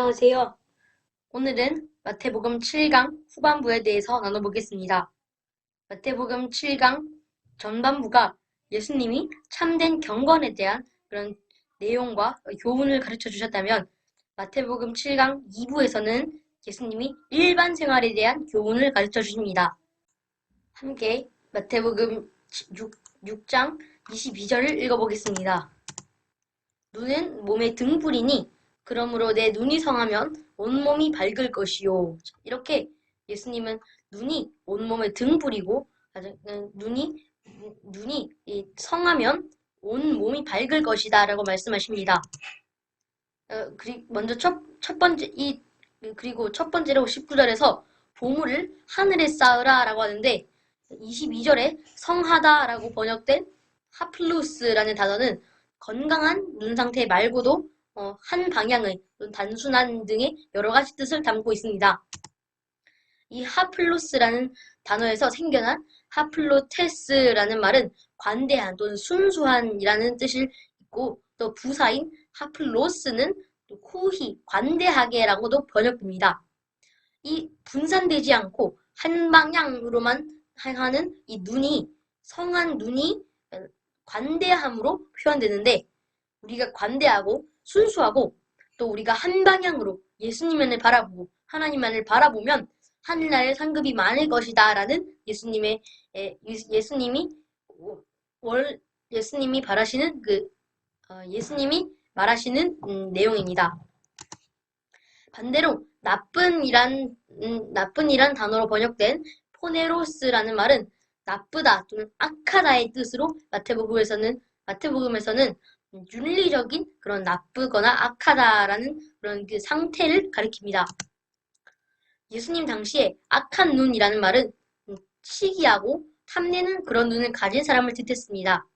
안녕하세요. 오늘은 마태복음 7강 후반부에 대해서 나눠보겠습니다. 마태복음 7강 전반부가 예수님이 참된 경건에 대한 그런 내용과 교훈을 가르쳐 주셨다면 마태복음 7강 2부에서는 예수님이 일반 생활에 대한 교훈을 가르쳐 주십니다. 함께 마태복음 6, 장 22절을 읽어보겠습니다. 눈은 몸의 등불이니 그러므로 내 눈이 성하면 온몸이 밝을 것이요. 이렇게 예수님은 눈이 온몸의 등불이고 음, 눈이 눈이 성하면 온 몸이 밝을 것이다 라고 말씀하십니다. 어, 먼저 첫, 첫 번째 이 그리고 첫 번째로 19절에서 보물을 하늘에 쌓으라 라고 하는데 22절에 성하다 라고 번역된 하플루스라는 단어는 건강한 눈 상태 말고도 어, 한 방향의 단순한 등의 여러 가지 뜻을 담고 있습니다. 이 하플로스라는 단어에서 생겨난 하플로테스라는 말은 관대한 또는 순수한이라는 뜻을 있고 또 부사인 하플로스는 또 코히 관대하게라고도 번역됩니다. 이 분산되지 않고 한 방향으로만 향하는 이 눈이 성한 눈이 관대함으로 표현되는데 우리가 관대하고 순수하고 또 우리가 한 방향으로 예수님만을 바라보고 하나님만을 바라보면 하늘나라의 상급이 많을 것이다 라는 예수님의 예수님이 월 예수님이 바라시는 그 어, 예수님이 말하시는 음, 내용입니다. 반대로 나쁜이란 음, 나쁜이란 단어로 번역된 포네로스라는 말은 나쁘다 또는 악하다의 뜻으로 마태복음에서는 마태복음에서는 윤리적인 그런 나쁘거나 악하다라는 그런 그 상태를 가리킵니다. 예수님 당시에 악한 눈이라는 말은 시기하고 탐내는 그런 눈을 가진 사람을 뜻했습니다.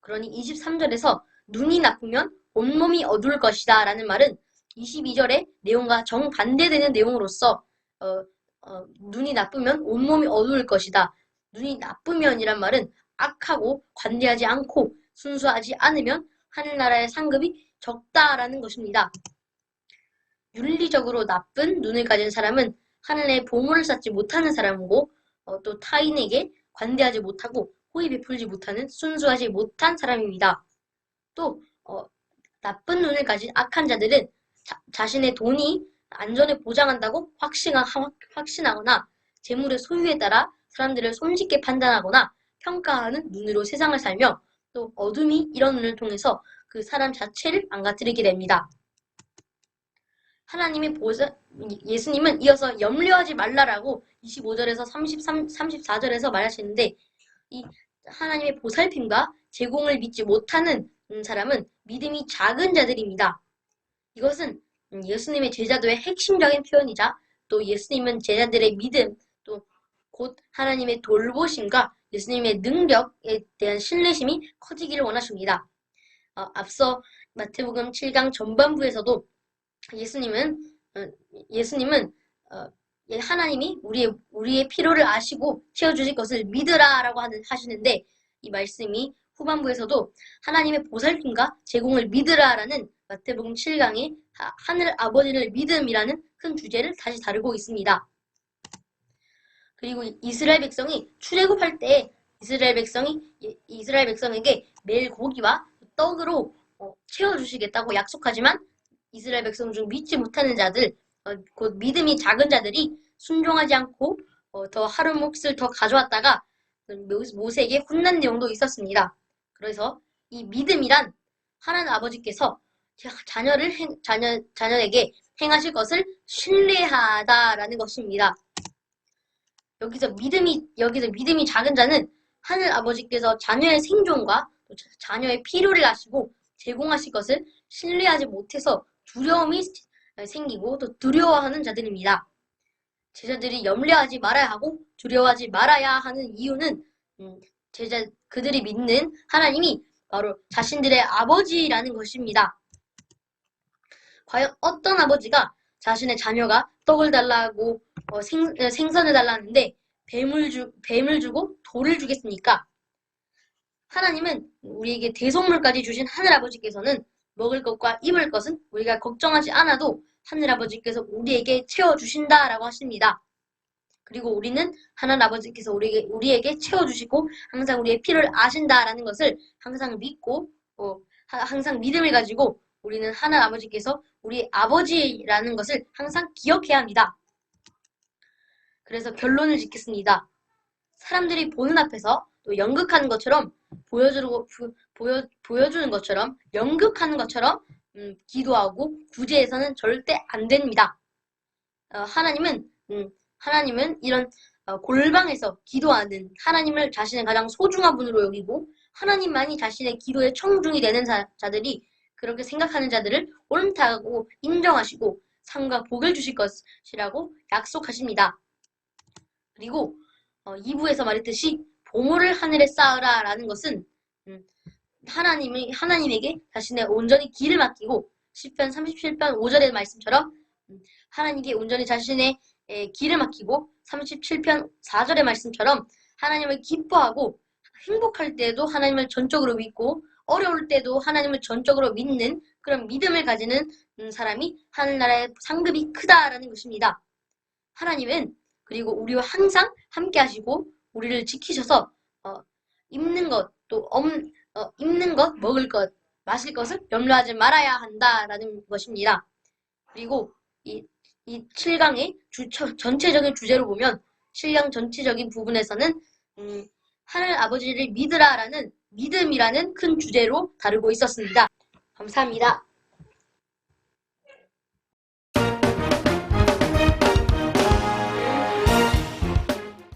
그러니 23절에서 눈이 나쁘면 온몸이 어두울 것이다 라는 말은 22절의 내용과 정반대되는 내용으로서 어, 어, 눈이 나쁘면 온몸이 어두울 것이다. 눈이 나쁘면이란 말은 악하고 관대하지 않고 순수하지 않으면 하늘나라의 상급이 적다라는 것입니다. 윤리적으로 나쁜 눈을 가진 사람은 하늘에 보물을 쌓지 못하는 사람이고 어, 또 타인에게 관대하지 못하고 호의 베풀지 못하는 순수하지 못한 사람입니다. 또 어, 나쁜 눈을 가진 악한 자들은 자, 신의 돈이 안전을 보장한다고 확신하, 확신하거나 재물의 소유에 따라 사람들을 손쉽게 판단하거나 평가하는 눈으로 세상을 살며 또 어둠이 이런 눈을 통해서 그 사람 자체를 망가뜨리게 됩니다. 하나님의 보사, 예수님은 이어서 염려하지 말라라고 25절에서 33, 34절에서 말하시는데 이 하나님의 보살핌과 제공을 믿지 못하는 사람은 믿음이 작은 자들입니다. 이것은 예수님의 제자도의 핵심적인 표현이자 또 예수님은 제자들의 믿음 또 곧 하나님의 돌보심과 예수님의 능력에 대한 신뢰심이 커지기를 원하십니다. 어, 앞서 마태복음 7강 전반부에서도 예수님은 어, 예수님은 어, 예, 하나님이 우리의 우리의 필요를 아시고 채워주실 것을 믿으라라고 하시는데 이 말씀이 후반부에서도 하나님의 보살핌과 제공을 믿으라라는 마태복음 7강의 하늘 아버지를 믿음이라는 큰 주제를 다시 다루고 있습니다. 그리고 이스라엘 백성이 출애굽할 때 이스라엘 백성이 이스라엘 백성에게 매일 고기와 떡으로 어, 채워 주시겠다고 약속하지만 이스라엘 백성 중 믿지 못하는 자들 어, 곧 믿음이 작은 자들이 순종하지 않고 어, 더 하루 몫을 더 가져왔다가 모세에게 혼난 내용도 있었습니다. 그래서 이 믿음이란 하나님 아버지께서 자녀를 행, 자녀 자녀에게 행하실 것을 신뢰하다라는 것입니다. 여기서 믿음이 여기서 믿음이 작은 자는 하늘 아버지께서 자녀의 생존과 자녀의 필요를 아시고 제공하실 것을 신뢰하지 못해서 두려움이 생기고 또 두려워하는 자들입니다. 제자들이 염려하지 말아야 하고 두려워하지 말아야 하는 이유는 음, 제자 그들이 믿는 하나님이 바로 자신들의 아버지라는 것입니다. 과연 어떤 아버지가 자신의 자녀가 떡을 달라고 어, 생, 어, 생선을 달라는데 뱀을, 주, 뱀을 주고 돌을 주겠습니까? 하나님은 우리에게 대속물까지 주신 하늘아버지께서는 먹을 것과 입을 것은 우리가 걱정하지 않아도 하늘아버지께서 우리에게 채워주신다라고 하십니다. 그리고 우리는 하나님 아버지께서 우리에게, 우리에게 채워주시고 항상 우리의 필요를 아신다라는 것을 항상 믿고 어, 하- 항상 믿음을 가지고 우리는 하나님 아버지께서 우리 아버지라는 것을 항상 기억해야 합니다. 그래서 결론을 짓겠습니다. 사람들이 보는 앞에서 또 연극하는 것처럼 보여주고 부- 보여 보여주는 것처럼 연극하는 것처럼 음, 기도하고 구제해서는 절대 안 됩니다. 어, 하나님은 음, 하나님은 이런 어, 골방에서 기도하는 하나님을 자신의 가장 소중한 분으로 여기고 하나님만이 자신의 기도에 청중이 되는 자, 자들이 그렇게 생각하는 자들을 옳다고 인정하시고 상과 복을 주실 것이라고 약속하십니다. 그리고 어, 2부에서 말했듯이 보물을 하늘에 쌓으라 라는 것은 음, 하나님이 하나님에게 자신의 온전히 길을 맡기고 10편 37편 5절의 말씀처럼 음, 하나님께 온전히 자신의 에, 길을 맡기고 37편 4절의 말씀처럼 하나님을 기뻐하고 행복할 때도 하나님을 전적으로 믿고 어려울 때도 하나님을 전적으로 믿는 그런 믿음을 가지는 음, 사람이 하늘나라의 상급이 크다라는 것입니다. 하나님은 그리고 우리와 항상 함께 하시고 우리를 지키셔서 어, 입는 것, 또 엄, 어, 입는 것, 먹을 것, 마실 것을 염려하지 말아야 한다라는 것입니다. 그리고 이, 이 7강의 주, 저- 전체적인 주제로 보면 7강 전체적인 부분에서는 음, 하늘 아버지를 믿으라라는 믿음이라는 큰 주제로 다루고 있었습니다. 감사합니다.